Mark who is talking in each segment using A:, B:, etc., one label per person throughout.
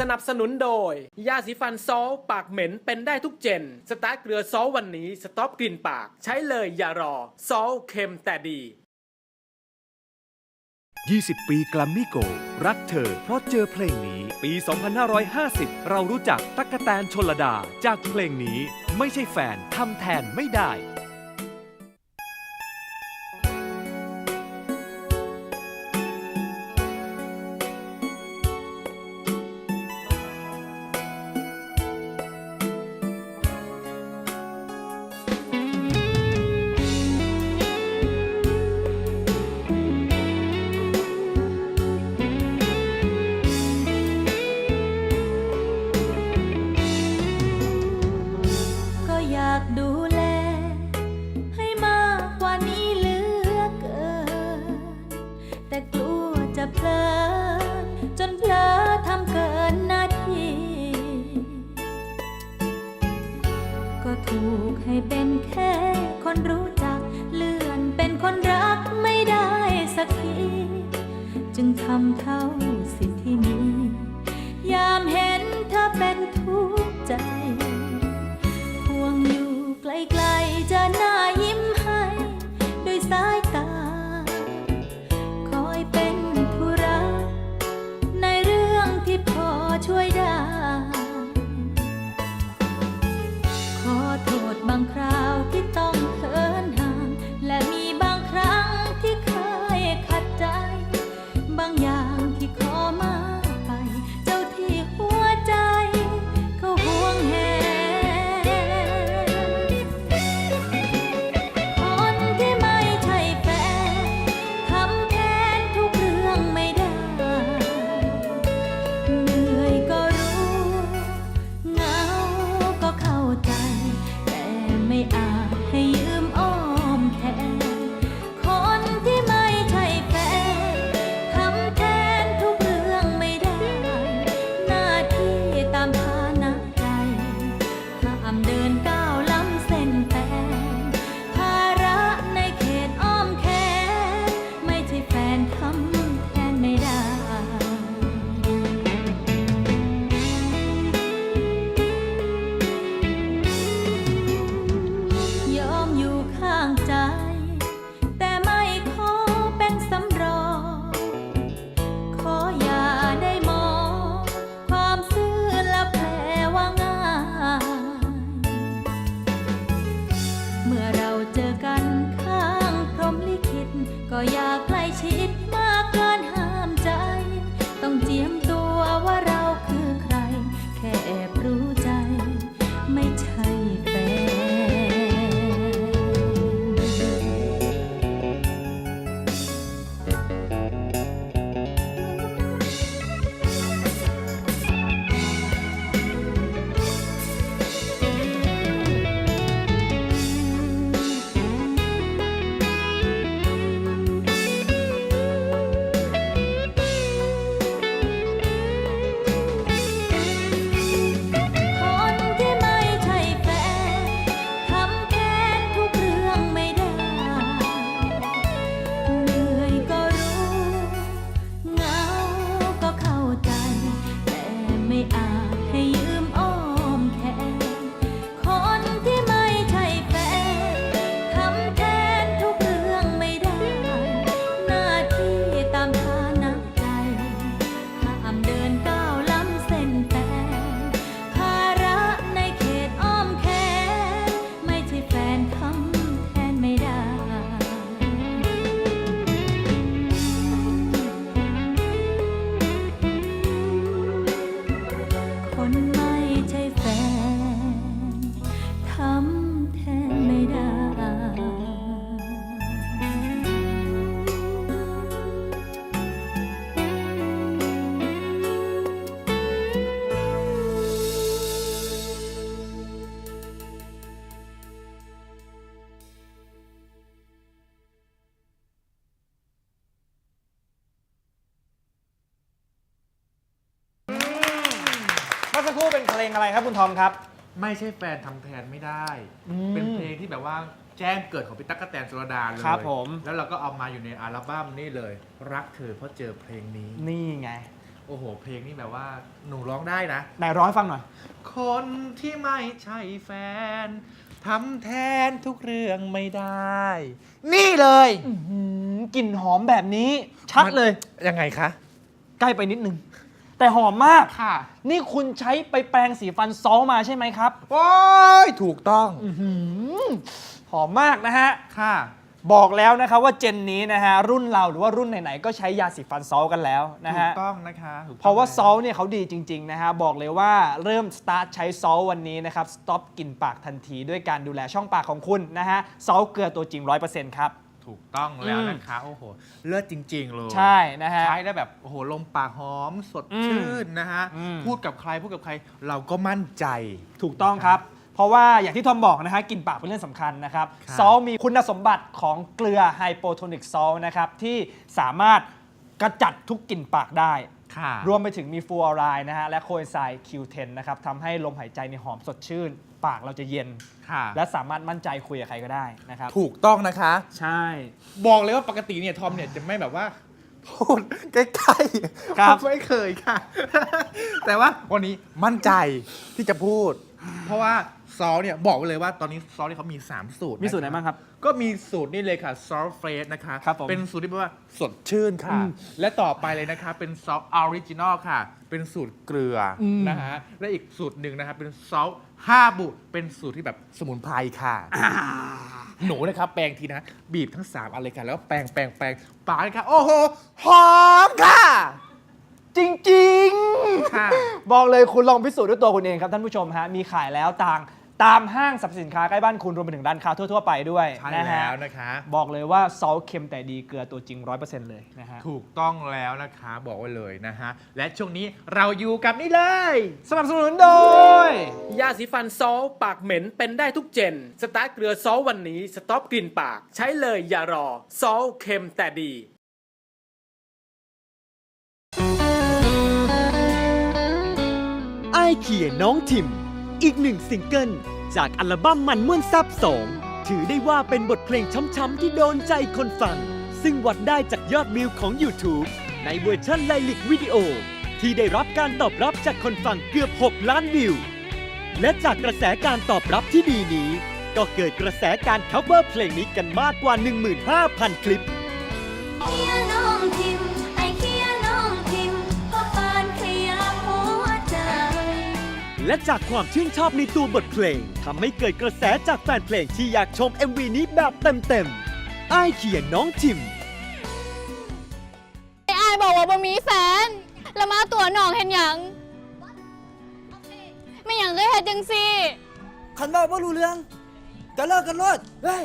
A: สนับสนุนโดย ยาสีฟันซอลปากเหม็นเป็นได้ทุกเจน สตาร์ทเกลือซอลวันนี้ สต็อปกลิ่นปาก ใช้เลยอย่ารอ ซอลเค็มแต่ดี
B: 20 ปีกลัมมี่โก รักเธอ เพราะเจอเพลงนี้ ปี 2550 เรารู้จักตั๊กแตนชนลดา จากเพลงนี้ไม่ใช่แฟนทำแทนไม่ได้
C: คนรักไม่ได้สักที จึงทำเท่าสิที่มี ยามเห็นเธอเป็นทุกข์ใจห่วงอยู่ไกลๆจะน่า คน งอะไรครับคุ
D: ณทอมครับ
E: ไม่ใช่แฟนทำแทนไม่ได้เป็นเพลงที่แบบว่าแจ้งเกิดของพี่ตั๊กกะแตนสุรดาเลย
D: ครับผม
E: แล้วเราก็เอามาอยู่ในอัลบั้มนี่เลย รักเธอเพราะเจอเพลงนี้
D: นี่ไง
E: โอ้โห เพลงนี้แบบว่าหนูร้องได้นะ
D: ไหนร้อยฟังหน่อย
E: คนที่ไม่ใช่แฟนทำแทนทุกเรื่องไม่ได้ นี่เลย
D: กลิ่นหอมแบบนี้ชัดเลย
E: ยังไงคะ
D: ใกล้ไปนิดนึง แต่หอมมาก
E: ค่ะ
D: นี่คุณใช้ไปแปรงสีฟันซอลมาใช่ไหมครับ
E: โอ้ยถูกต้อง
D: อื้อหือหอมมากนะฮะ
E: ค่ะ
D: บอกแล้วนะครับว่าเจนนี้นะฮะ รุ่นเราหรือว่ารุ่นไหนๆก็ใช้ยาสีฟันซอลกันแล้วนะ
E: ถู
D: ฮะ
E: กต้องนะคะถูกต้อง
D: เพราะว่า
E: ลย
D: ซอลเนี่ยเขาดีจริง ๆ นะฮะ บอกเลยว่าเริ่มสตาร์ทใช้ซอลวันนี้นะครับ สต็อปกลิ่นปากทันทีด้วยการดูแลช่องปากของคุณนะฮะซอลเกลือตัวจริง 100%ครับ
E: ถูกต้องแล้วนะคะโอ้โห เลิศจริง ๆ เลย
D: ใช่นะฮะ
E: ใช้ได้แบบโอ้โหลมปากหอมสด
D: อืม
E: ชื่นนะฮะ
D: อืม
E: พูดกับใครพูดกับใครเราก็มั่นใจ
D: ถูกต้องครับ เพราะว่าอย่างที่ทอมบอกนะฮะกลิ่นปากเป็นเรื่องสำคัญนะครับ
E: ครับ
D: ซอลมีคุณสมบัติของเกลือไฮโปโทนิกซอลนะครับ ที่สามารถกระจัดทุกกลิ่นปากได้
E: ค่ะ
D: รวมไปถึงมีฟลูออไรด์นะฮะและโคเอนไซม์ Q10 นะครับทำให้ลมหายใจในหอมสดชื่น ปากเราจะเย็น
E: ค่ะ
D: และสามารถมั่นใจคุยกับใครก็ได้นะครับ
E: ถูกต้องนะคะ
D: ใช่
E: บอกเลยว่าปกติเนี่ยทอมเนี่ยจะไม่แบบว่าพูดใกล้ๆ
D: ครับ
E: ไม่เคยค่ะ แต่ว่าวันนี้มั่นใจที่จะพูด เพราะว่าซอสเนี่ยบอกไว้เลยว่าตอนนี้ซอสเนี่ยเขามี 3 สูตร
D: มีสูตรไหนะ
E: คะ
D: บ้างครับ
E: ก็มีสูตรนี่เลยค่ะซอสเฟรชนะคะ
D: ครับผม
E: เป็นสูตรที่แปลว่าสดชื่นค่ะ
D: อืม
E: และต่อไปเลยนะคะเป็นซอสออริจินอลค่ะ เป็นสูตรเกลืออ
D: ม
E: นะฮะและอีกสูตรหนึ่งนะคะเป็นซอส ห้าบุ เป็นสูตรที่แบบสมุนไพรค่ะ หนูนะครับ แปรงทีนะ บีบทั้ง 3อันเลยค่ะแล้วก็แปรงแปรงแปรงปากเลยค่ะ โอ้โห หอมค่ะ
D: จริง
E: ค่ะ
D: ๆ บอกเลยคุณลองพิสูจน์ด้วยตัวคุณเองครับท่านผู้ชมฮะ มีขายแล้วต่าง ตามห้างสรรพสินค้าใกล้บ้านคุณรวมไปถึงร้านค้าทั่ว ๆ ไปด้วย
E: ใช่
D: นะฮะ
E: แล้วนะคะ
D: บอกเลยว่าซอสเค็มแต่ดีเกลือตัวจริง 100%เลยนะฮะ
E: ถูกต้องแล้วนะคะบอกไว้เลยนะฮะ และช่วงนี้เราอยู่กับนี่เลย
D: สนับสนุนโดย
A: ยาสีฟันซอลปากเหม็นเป็นได้ทุกเจน สตาร์ทเกลือซอลวันนี้ สต็อปกลิ่นปาก ใช้เลยอย่ารอ ซอลเค็มแต่ดี
F: ไอเขียน้องทิม อีกหนึ่งซิงเกิลจากอัลบั้มมันม่วนซับสองถือได้ว่าเป็นบทเพลงช้ำๆที่โดนใจคนฟัง ซึ่งวัดได้จากยอดวิวของ YouTube ในเวอร์ชันไลลิกวิดีโอ ที่ได้รับการตอบรับจากคนฟังเกือบ 6 ล้านวิว และจากกระแสการตอบรับที่ดีนี้ ก็เกิดกระแสการ cover เพลงนี้กันมากกว่า 15,000 คลิป และจากความชื่นชอบในตัวบทเพลงทำให้เกิดกระแสจากแฟนเพลงที่อยากชม MV นี้แบบเต็มๆอ้ายเขียนน้องทิม
G: ไอ้อายบอกว่าบ่มีแฟน แล้วมาตัวน้องเห็นหยังไม่หยังก็เฮ็ดจังซี่
H: คันว่าว่ารู้เรื่องก็เลิกกันรถเฮ้ย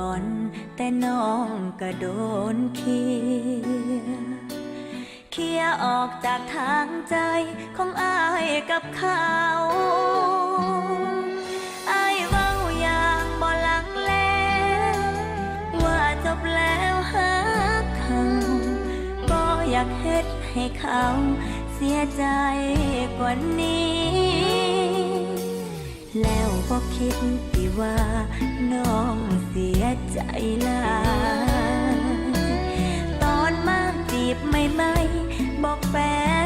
I: บอลแต่น้องก็โดนเคียเคียออกจากทางใจของอายกับเขาอายเว้าอย่างบ่ลังเลว่าจบแล้วหาเขาก็อยากเฮ็ดให้เขาเสียใจกว่านี้ แล้วก็คิดที่ว่า น้องเสียใจลาตอนมาจีบใหม่ๆบอกแฟน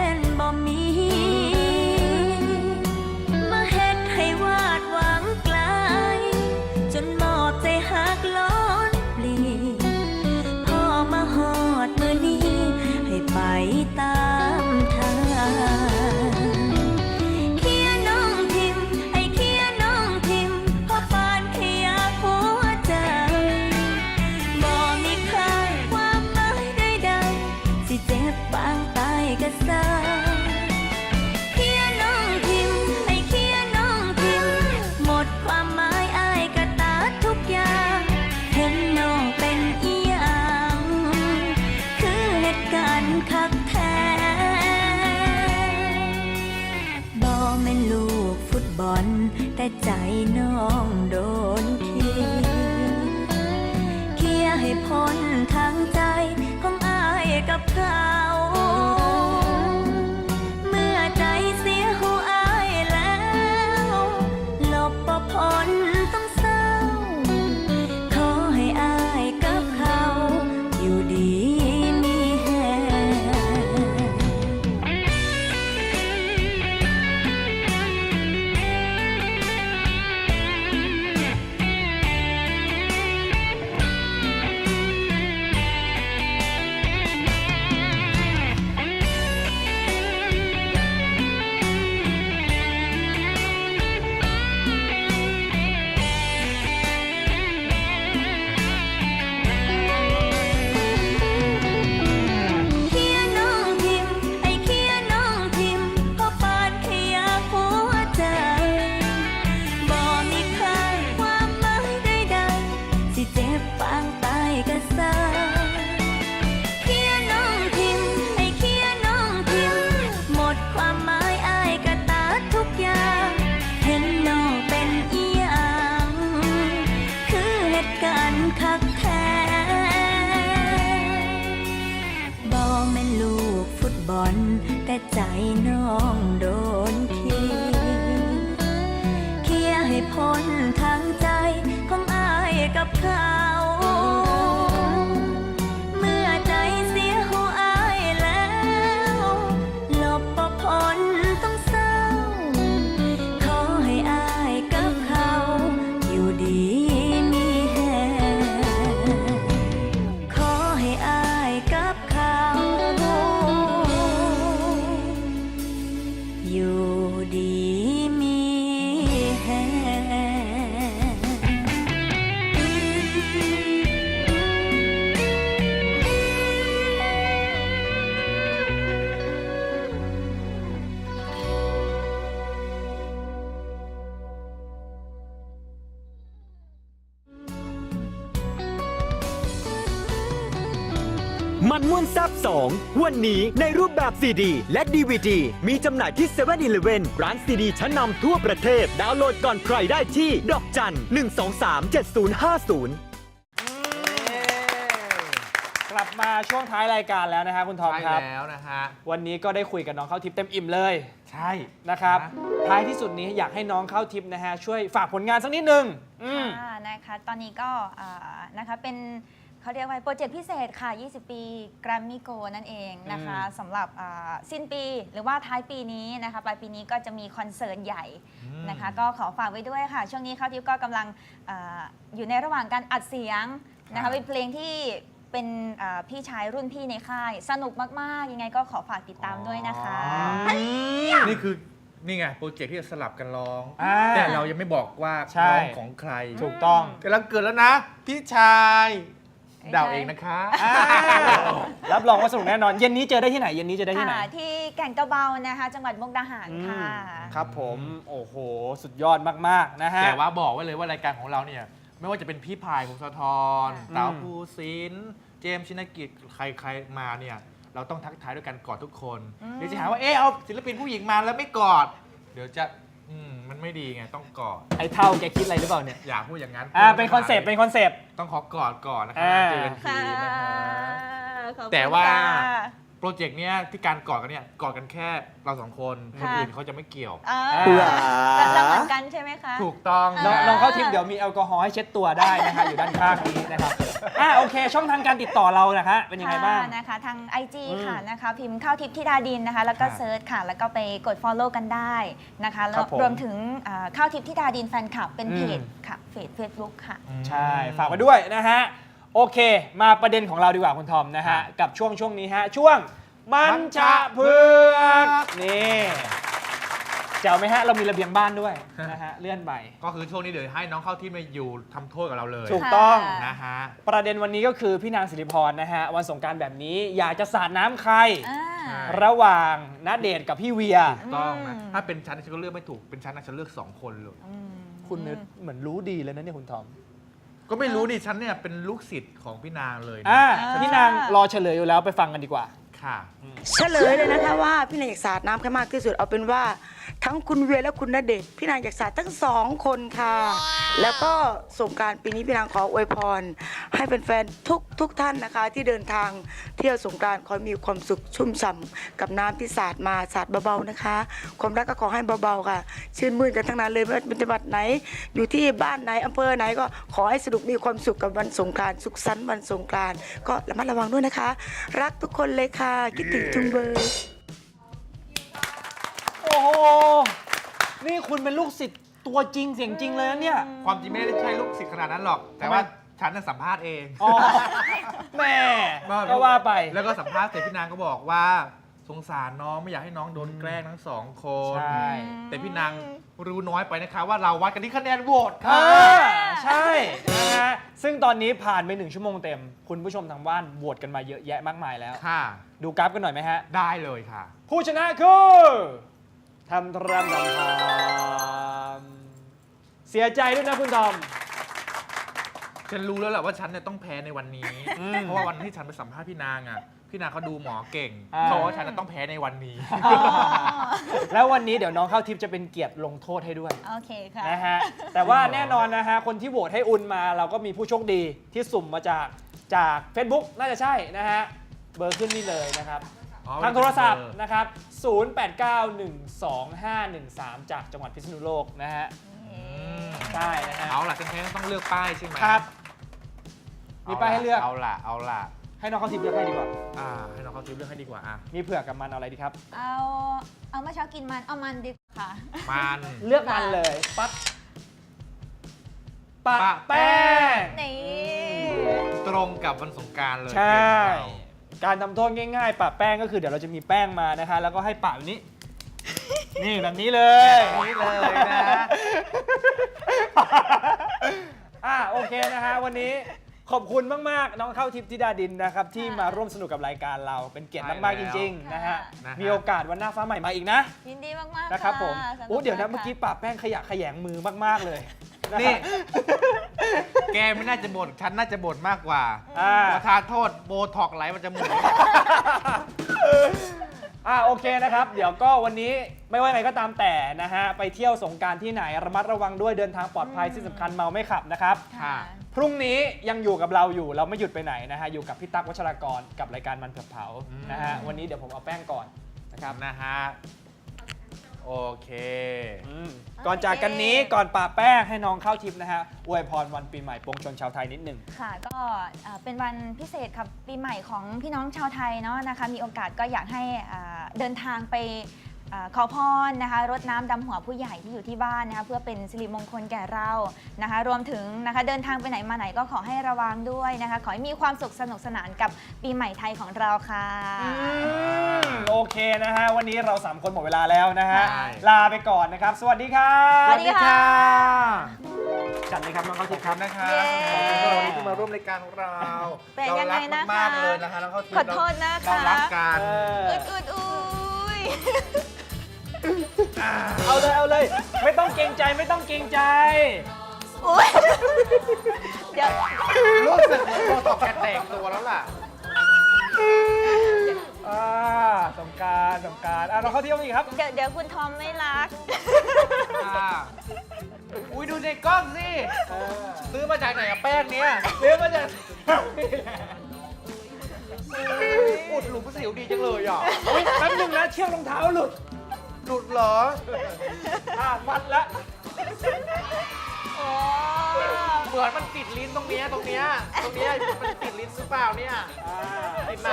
I: กษาน้องพิมไอ้เขีน้องพิมหมดความหมายอายกะตาทุกอย่าง เห็นน้องเป็นอีหยงคือเหตุการณ์
C: คักแท้บอแม่นลูกฟุตบอล แต่ใจน้องโด มันม่
F: วนซับ 2 วันนี้ในรูปแบบซีดี และดีวดีมีจำหน่ายที่7 e เ e ่ e อร้านซีดีชั้นนำทั่วประเทศ ดาวน์โหลดก่อนใครได้ที่ ดอกจัน 123 7050
D: กลับมาช่วงท้ายรายการแล้วนะฮะคุณทอม
E: ใช่
D: ครับ
E: แล้วนะฮะ
D: วันนี้ก็ได้คุยกับน้องเข้าทิพย์เต็มอิ่มเลย
E: ใช่
D: นะครับ
E: นะ
D: ท้ายที่สุดนี้อยากให้น้องเข้าทิพย์นะฮะช่วยฝากผลงานสักนิดนึงอืม
J: ค่ะนะคะตอนนี้ก็อ่านะคะเป็น เขาเรียกว่าโปรเจกต์พิเศษค่ะ 20 ปี Grammy Go นั่นเองนะคะสำหรับอ่าสิ้นปีหรือว่าท้ายปีนี้นะคะปลายปีนี้ก็จะมีคอนเสิร์ตใหญ่นะคะ ก็ขอฝากไว้ด้วยค่ะ ช่วงนี้ข้าวทิพย์ก็กำลังอาอยู่ในระหว่างการอัดเสียงนะ
E: ครั
J: คะ
E: บ
J: เป็นเพลงที่เป็นอ่าพี่ชายรุ่นพี่ในค่าย สนุกมาก ๆ ยังไงก็ขอฝากติดตามด้วยนะคะ
E: นี่คือนี่ไงโปรเจกต์ที่จะสลับกันร้อง
D: อ่า
E: แต่เรายังไม่บอกว่า
D: ใช่
E: ร้องของใคร
D: ถูกต้อง
E: กำลังเกิดแล้วนะ พี่ชาย เดาเองนะคะ
D: อ่ารับรองว่าสนุกแน่นอน เย็นนี้เจอได้ที่ไหน เย็นนี้เจอได้ที่ไหน
J: ค่ะที่แก่งกระเบานะคะ จังหวัดมุกดาหารค่ะ
D: ครับผม โอ้โห สุดยอดมาก ๆ นะฮะ
E: แต่ว่าบอกไว้เลยว่ารายการของเราเนี่ย ไม่ว่าจะเป็นพี่พายพงศธร
D: อืม
E: เต๋าภูสินทร์เจมส์ชินกิจใครใครมาเนี่ย เราต้องทักทายด้วยกันกอดทุกคน เดี๋ยวจะหาว่าเอ๊ะเอาศิลปินผู้หญิงมาแล้วไม่กอด เดี๋ยวจะ อืมมันไม่ดีไงต้องกอด
D: ไอ้เท่าแกคิดอะไรหรือเปล่าเนี่ย
E: อย่าพูดอย่างนั้น
D: อ่า เป็นคอนเซปต์ เป็นคอนเซปต์
E: ต้องขอกอดก่อนนะครั
D: อ่า
E: เจอกันที
J: ค่ะ
E: นะฮะ
J: ขอบคุณ
E: แต่ว่า
J: ค่ะ
E: โปรเจกต์เนี้ยที่การกอดกันเนี่ยกอดกันแค่เราสองคนคน
J: ค่ะ
E: อื่นเขาจะไม่เกี่ยว
J: อ่า
D: อ่า
J: เราเหมือนกันใช่ไหมคะ
E: ถูกต้อง
D: น้อง
E: นะ
D: น้องเข้าทิปเดี๋ยวมีแอลกอฮอล์ให้เช็ดตัวได้นะฮะอยู่ด้านข้างนี้นะครับอ่าโอเค ช่องทางการติดต่อเรานะฮะเป็นยังไงบ้าง
J: ค่ะนะคะทาง IG
D: อืม
J: ค่ะนะคะพิมพ์เข้าทิพย์ธิดาดินนะคะ แล้วก็
E: ค่ะ
J: เซิร์ชค่ะ แล้วก็ไปกด Follow กันได้นะคะ แล้ว
D: ครับผม
J: รวมถึงอ่าเข้าทิพย์ธิดาดินแฟนคลับเป็นเพจ
D: อืม
J: ค่ะเพจ Facebook ค่ะ
D: ใช่ ฝากไว้ด้วยนะฮะ โอเค มาประเด็นของเราดีกว่าคุณทอมนะฮะ กับช่วงช่วงนี้ฮะ ช่วงมันจะเพือกนี่แจ๋วไหมฮะ เรามีระเบียงบ้านด้วยนะฮะ เลื่อนไป
E: ก็คือช่วงนี้เดี๋ยวให้น้องเข้าที่มาอยู่ทำโทษกับเราเลย
D: ถูกต้อง
J: ค่ะ
E: นะฮะ
D: ประเด็นวันนี้ก็คือพี่นางสิริพรนะฮะ วันสงกรารแบบนี้อยากจะสาดน้ำใคร
J: อ่า
E: ใช่
D: ระหว่างณเดชน์กับพี่เวีย
E: ถูกต้องนะ
J: อืม
E: ถ้าเป็นฉันฉันก็เลือกไม่ถูก เป็นฉันนะฉันเลือกสองคนเลย
J: อืม
D: คุณเนี่ยเหมือนรู้ดีเลยนะเนี่ยคุณทอม
E: ก็ไม่รู้นี่ฉันเนี่ยเป็นลูกศิษย์ของพี่นางเลยนะ
D: อ่าพี่นางรอเฉลยอยู่แล้วไปฟังกันดีกว่า
E: ค่ะ
K: เฉลยเลยนะคะว่าพี่นางอยากสาดน้ำแค่มากที่สุดเอาเป็นว่า ทั้งคุณเวียและคุณณเดชน์พี่นางอยากสาดทั้งสองคนค่ะ แล้วก็สงกรารปีนี้พี่นางขออวยพร ให้แฟนๆทุกทุกท่านนะคะ ที่เดินทางเที่ยวสงกรารขอให้มีความสุขชุ่มฉ่ำกับน้ำที่สาดมาสาดเบาๆนะคะ ความรักก็ขอให้เบาๆค่ะ ชื่นมื่นกันทั้งนั้นเลยไม่ว่าเป็นจังหวัดไหน อยู่ที่บ้านไหนอำเภอไหนก็ขอให้สนุกมีความสุขกับวันสงกรารสุขสันต์วันสงกรารก็ระมัดระวังด้วยนะคะ รักทุกคนเลยค่ะคิดถึงจุงเบย
D: โนี่คุณเป็นลูกศิษย์ตัวจริงเสียงจริงเลยนะเนี่ย
E: ความจริงไม่ได้ใช่ลูกศิษย์ขนาดนั้นหรอก แต่ว่าฉันน่ะสัมภาษณ์เอง
D: อ๋อแม่ก็ว่าไป
E: แล้วก็สัมภาษณ์เสร็จพี่นางก็บอกว่า สงสารน้องไม่อยากให้น้องโดนแกล้งทั้งสองคน
D: ใช่
E: แต่พี่นางรู้น้อยไปนะคะ ว่าเราวัดกันที่คะแนนโหวต
D: อ่า
E: ค่ะ
D: ใช่นะฮะซึ่งตอนนี้ผ่านไปหนึ่งชั่วโมงเต็ม คุณผู้ชมทางบ้านโหวตกันมาเยอะแยะมากมายแล้ว
E: ค่ะ
D: ดูกราฟกันหน่อยไหมฮะ
E: ได้เลยค่ะ
D: ผู้ชนะคือ ทำทรำทำทำเสียใจด้วยนะคุณทอม
E: เฉฉันรู้แล้วแหละว่าฉันเนี่ยต้องแพ้ในวันนี้
D: อืม
E: เพราะว่าวันที่ฉันไปสัมภาษณ์พี่นางอะ พี่นางเขาดูหมอเก่ง
D: อ่า
E: เขาบอกว่าฉันจะต้องแพ้ในวันนี้
D: แล้ววันนี้เดี๋ยวน้องเข้าทิพย์จะเป็นเกียรติลงโทษให้ด้วย
J: โอเคค่ะ
D: นะฮะ แต่ว่าแน่นอนนะฮะ คนที่โหวตให้อุนมาเราก็มีผู้โชคดีที่สุ่มมาจากจาก Facebook น่าจะใช่นะฮะ เบอร์ขึ้นนี่เลยนะครับ
E: อ๋อ
D: ทางโทรศัพท์
E: เบอร์
D: นะครับ 08912513 จากจังหวัดพิษณุโลกนะฮะใช่นะฮะ
E: เอาล่ะฉันแพ้ต้องเลือกป้ายใช่ไหม
D: ครับ มีป้ายให้เลือก
E: เอาล่ะ เอาล่ะ
D: ให้น้องเข้าทิพย์เลือกให้ดีกว่า
E: อ่า ให้น้องเขาทิปเลือกให้ดีกว่า อะ
D: มีเผือกกับมันเอาอะไรดีครับ
J: เอา เอาเมื่อเช้ากินมัน เอามันดีกว่าค่ะ
E: มัน
D: เลือกมันเลย ปั๊บปะ
E: ปะ
D: แป้ง
J: นี่
E: ตรงกับวันสงกรารเลย
D: ใช่
E: เกมเรา
D: การทำโทษง่ายๆปะแป้งก็คือเดี๋ยวเราจะมีแป้งมานะคะ แล้วก็ให้ปะแบบนี้ นี่แบบนี้เลย
E: นี่เลยนะ
D: อะโอเคนะฮะวันนี้ขอบคุณมากๆ น้องเข้าทิพย์ธิดาดินนะครับ ที่มาร่วมสนุกกับรายการเราเป็นเกียรติมากๆจริง ๆ นะฮะ
E: นะฮะ
D: มีโอกาสวันหน้าฟ้าใหม่มาอีกนะ
J: ยินดีมากๆ
D: นะครับผม
J: สนุก
D: โอ้เดี๋ยวนะา
J: ก
D: เมื่อกี้ปะแป้งขยะแขยงมือมากๆเลยะฮะ
E: นี่ แกไม่น่าจะบ่นฉันน่าจะบ่นมากกว่า
D: อ่า
E: ประทานโทษโบท็อกไหลมันจะหมุน
D: อ่าโอเคนะครับ เดี๋ยวก็วันนี้ไม่ว่าไงก็ตามแต่นะฮะ ไปเที่ยวสงกรารที่ไหนระมัดระวังด้วยเดินทางปลอดภัยที่สำคัญเมาไม่ขับนะครับ
J: ค่ะ
D: พรุ่งนี้ยังอยู่กับเราอยู่เราไม่หยุดไปไหนนะฮะ อยู่กับพี่ตั๊กวัชรากรกับรายการมันเผือกเผา
E: อืม
D: นะฮะวันนี้เดี๋ยวผมเอาแป้งก่อนนะครับ
E: นะฮะ โอเค
D: อืมก่อนจากกันนี้ก่อนปาแป้งให้น้องเข้าทิปนะฮะอวยพรวันปีใหม่ปวงชนชาวไทยนิดหนึ่ง
J: ค่ะก็เอ่อเป็นวันพิเศษครับปีใหม่ของพี่น้องชาวไทยเนาะนะคะ มีโอกาสก็อยากให้อ่าเดินทางไปอ่า ขอพรนะคะรดน้ำดำหัวผู้ใหญ่ที่อยู่ที่บ้านนะคะเพื่อเป็นสิริมงคลแก่เรานะคะ รวมถึงนะคะเดินทางไปไหนมาไหนก็ขอให้ระวังด้วยนะคะ ขอให้มีความสุขสนุกสนานกับปีใหม่ไทยของเราค่ะ
D: โอเคนะฮะวันนี้เราสามคนหมดเวลาแล้วนะฮะ
E: ใช่
D: ลาไปก่อนนะครับ สวัสดีครับ
J: สวัสดีค่ะ
D: จัดเลยครับน้องเข้า
E: ข
D: ทิ
E: อบ
D: ปค
E: คุ
D: รับ
E: ณนะคะ
J: เย้
E: ขอบคุณสำหรับวันนี้ที่มาร่วมรายการของเรา
J: เป็นยังไงนะคะ
E: เรารักมากๆเลยนะคะแล้วก็
J: ขอโทษนะคะ
E: เรารักกัน
D: เออ
J: อุดอุดอุย
D: เอาเลยเอาเลย ไม่ต้องเกรงใจไม่ต้องเกรงใจ
J: อุ๊ยเดี๋ยว
E: รู้สึกเหมือนโบท็อกแกแตกตัวแล้วล่ะ
D: อ่าสงกรารสงกรารอะเราเข้าเที่ยวอีกครับ
J: เดี๋ยวเดี๋ยวคุณทอมไม่รัก
E: อ่าอุ้ยดูในกล้องสิซื้อมาจากไหนอะแป้งเนี้ย
D: เรียกว่าจะ
E: อุดหลุมสิวดีจังเลยอะ
D: อุ๊ยแป๊บนึงนะเชือกรองเท้าหลุด
E: หลุดเหรอ
D: อะมัดละ
J: โอ้
E: เหมือนมันติดลิ้นตรงเนี้ยตรงเนี้ยตรงเนี้ยมันติดลิ้นหรือเปล่าเนี่ย
D: อ่า
E: ติดไหม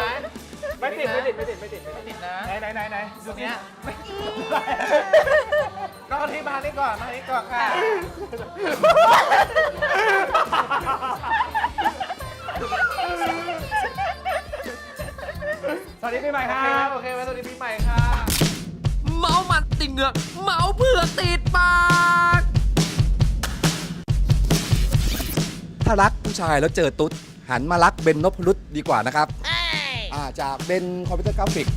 D: ไม่ติดไม่ติดไม่ติดไม่ติดไม่
E: ไม่
D: ติด
E: ติดนะ
D: ไหนไหนไหนไหน
E: ตรงเนี้ยน้องเอาที่มานี่ก่อนมานี่ก่อนค่ะ
D: สวัสดีปีใหม่
E: โอ
D: ค
E: เค
D: รั
E: ครับบโอเคไว้สวัสดีปีใหม่ค่ะ
L: เมามัน ติดเหงือกเมาเผือกติดปาก
M: ถ้ารักผู้ชายแล้วเจอตุ๊ดหันมารักเบนนพรุษดีกว่านะครับ อ่าจากเบนคอมพิวเตอร์กราฟิก